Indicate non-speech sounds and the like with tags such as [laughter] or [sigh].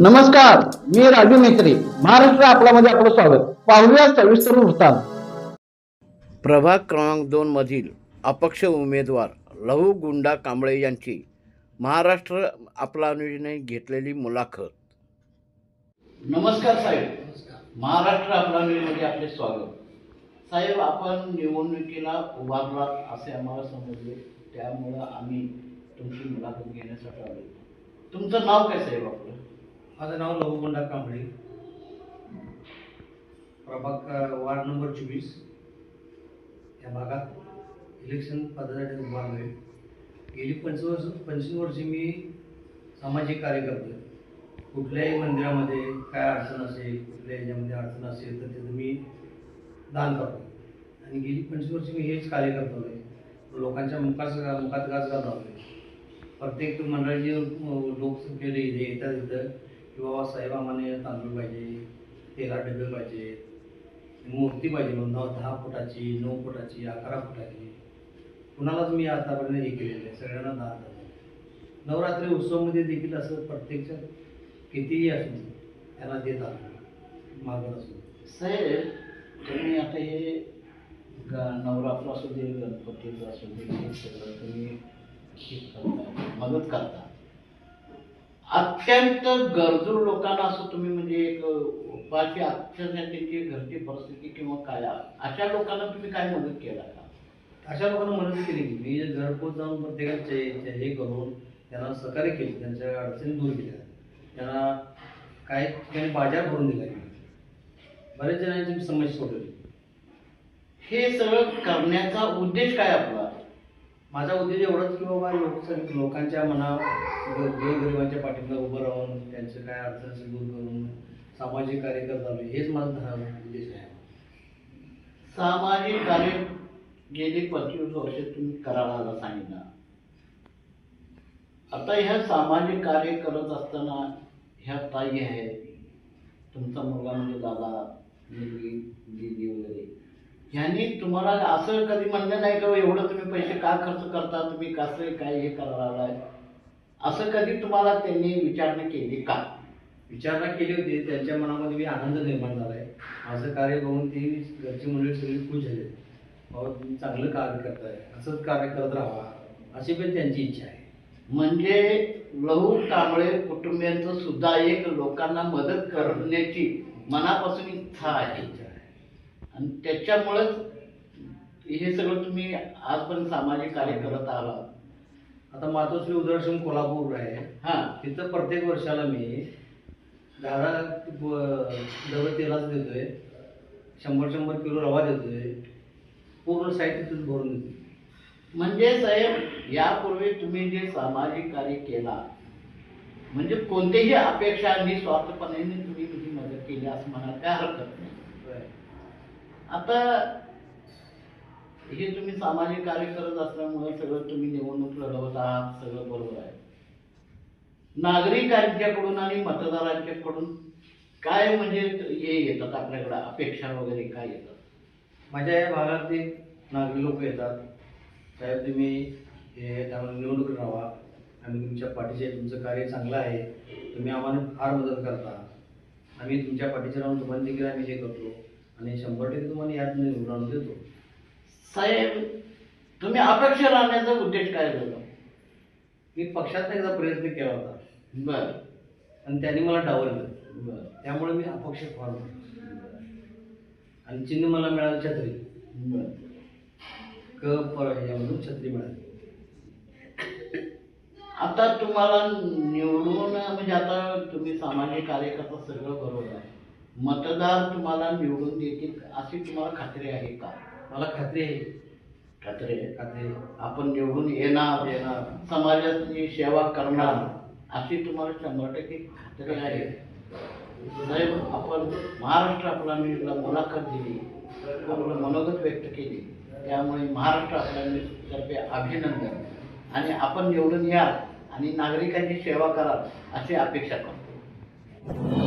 नमस्कार मी राजू मेत्री महाराष्ट्र आपल्यामध्ये आपलं स्वागत. पाहूया सविस्तर वृत्तांत. प्रभाग क्रमांक दोन मधील अपक्ष उमेदवार लहू गुंडा कांबळे यांची महाराष्ट्र आपला न्यूजने घेतलेली मुलाखत. नमस्कार साहेब. महाराष्ट्र आपला न्यूजमध्ये आपले स्वागत. साहेब आपण निवडणुकीला उभारलात असे आम्हाला समजले. त्यामुळं आम्ही तुमची मुलाखत घेण्यासाठी आलो. तुमचं नाव काय साहेब आपलं? माझं नाव लघुगुंडा कांबळे. प्रभाग वार्ड नंबर चोवीस. या भागात इलेक्शन पदासाठी उभा आहे. गेली पंचवर्ष पंचवीस वर्षे मी सामाजिक कार्य करतो कुठल्याही मंदिरामध्ये काय अडचण असेल कुठल्या याच्यामध्ये अडचण असेल तर तिथं मी दान करतो आणि गेली पंचवीस वर्षे मी हेच कार्य करतो आहे लोकांच्या मुखात मुखात गाज घालतो आहे प्रत्येक मंडळाची अ, इथे येतात इथं की बाबा साहेब आम्हाला तांदूळ पाहिजे तेरा डबे पाहिजे मूर्ती पाहिजे म्हणून नऊ दहा फुटाची नऊ फुटाची अकरा फुटाची. कुणालाच मी आतापर्यंत हे केलेलं आहे सगळ्यांना दहा करतो नवरात्री उत्सवमध्ये देखील असं प्रत्यक्ष कितीही असून त्यांना देत आलो. मागत असो साहेब तुम्ही आता हे नवरात्र असू दे गणपतीचं असू दे सगळं तुम्ही मदत करता. अत्यंत गरजू लोकांना असं तुम्ही म्हणजे एक उपाशी अत्यंत त्यांची घरची परिस्थिती किंवा काय अशा लोकांना तुम्ही काय मदत केला का? अशा लोकांना मदत केली की मी घरपोच जाऊन प्रत्येकाचे हे करून त्यांना सहकार्य केले त्यांच्या अडचणी दूर केल्या. त्यांना काही ठिकाणी बाजार भरून दिला. बरेच जणांची समस्या सोडवली. हे सगळं करण्याचा उद्देश काय आपला? माझा उद्देश एवढंच की बाबा लोक लोकांच्या मना गोरगरिबांच्या पाठीला उभं राहून त्यांचं काय अडचण असेल दूर करून सामाजिक कार्य करत हेच माझा धर्म उद्देश आहे. सामाजिक कार्य गेली पंचवीस वर्ष तुम्ही करायला सांगितलं. आता ह्या सामाजिक कार्य करत असताना ह्या ताई आहेत. तुमचा मुलगा म्हणजे दादा मुलगी दिदी वगैरे. ह्यांनी तुम्हाला असं कधी म्हणलं नाही का "हो, एवढं तुम्ही पैसे का खर्च करता? तुम्ही कसं काय हे करायला असं कधी तुम्हाला त्यांनी विचारणा केली का? विचारणा केली होती. त्यांच्या मनामध्ये मी आनंद निर्माण झाला आहे माझं कार्य बघून ती घरची मंडळी सगळी खुश झाली. तुम्ही चांगलं कार्य करताय. असंच कार्य करत राहा. अशी पण त्यांची इच्छा आहे. म्हणजे लहू कांबळे कुटुंबियांचं सुद्धा एक लोकांना मदत करण्याची मनापासून इच्छा आहे. आणि त्याच्यामुळंच हे सगळं तुम्ही आजपर्यंत सामाजिक कार्य करत आहात आता मातोश्री उदराश्रम कोल्हापूर आहे. हा. तिथं प्रत्येक वर्षाला मी दहा डबे तेलाच देतोय. शंभर शंभर किलो रवा देतोय. पूर्ण साहित्य तिथं भरून देतोय. म्हणजे साहेब यापूर्वी तुम्ही जे सामाजिक कार्य केला म्हणजे कोणतेही अपेक्षा निस्वार्थपणे तुम्ही तुझी मदत केली असं म्हणाल काय हरकत नाही. आता हे तुम्ही सामाजिक कार्य करत असल्यामुळे सगळं तुम्ही निवडणूक लढवत आहात सगळं बरोबर आहे. नागरिकांच्याकडून आणि मतदारांच्याकडून काय म्हणजे हे येतात आपल्याकडे? अपेक्षा वगैरे काय येतात? माझ्या या भागातले नागरिक लोक येतात. साहेब तुम्ही हे त्यामुळे निवडणूक राहा आम्ही तुमच्या पाठीचे तुमचं कार्य चांगलं आहे. तुम्ही आम्हाला फार मदत करता. आम्ही तुमच्या पाठीचे राहून तुम्हाला देखील आम्ही हे करतो. आणि शंभर टक्के तुम्हाला यात निवडून देतो. साहेब तुम्ही अपेक्षा राहण्याचा उद्देश काय झाला मी पक्षात एकदा प्रयत्न केला होता. बर. आणि त्यांनी मला डावललं. बर. त्यामुळे मी अपक्ष फार आणि चिन्ह मला मिळालं छत्री. बर. क प ह्यामधून छत्री मिळाली. [coughs] आता तुम्हाला निवडून म्हणजे आता तुम्ही सामाजिक कार्य करता सगळं बरोबर आहे. मतदार तुम्हाला निवडून देतील अशी तुम्हाला खात्री आहे का? मला खात्री आहे. खात्री आहे? खात्री आहे. आपण निवडून येणार. येणार. समाजाची सेवा करणार. अशी तुम्हाला शंभर टक्के खात्री आहे. साहेब आपण महाराष्ट्र आपला न्यूजला मुलाखत दिली. आपलं मनोगत व्यक्त केली. त्यामुळे महाराष्ट्र आपल्या न्यूजतर्फे अभिनंदन. आणि आपण निवडून याल आणि नागरिकांची सेवा कराल अशी अपेक्षा करतो.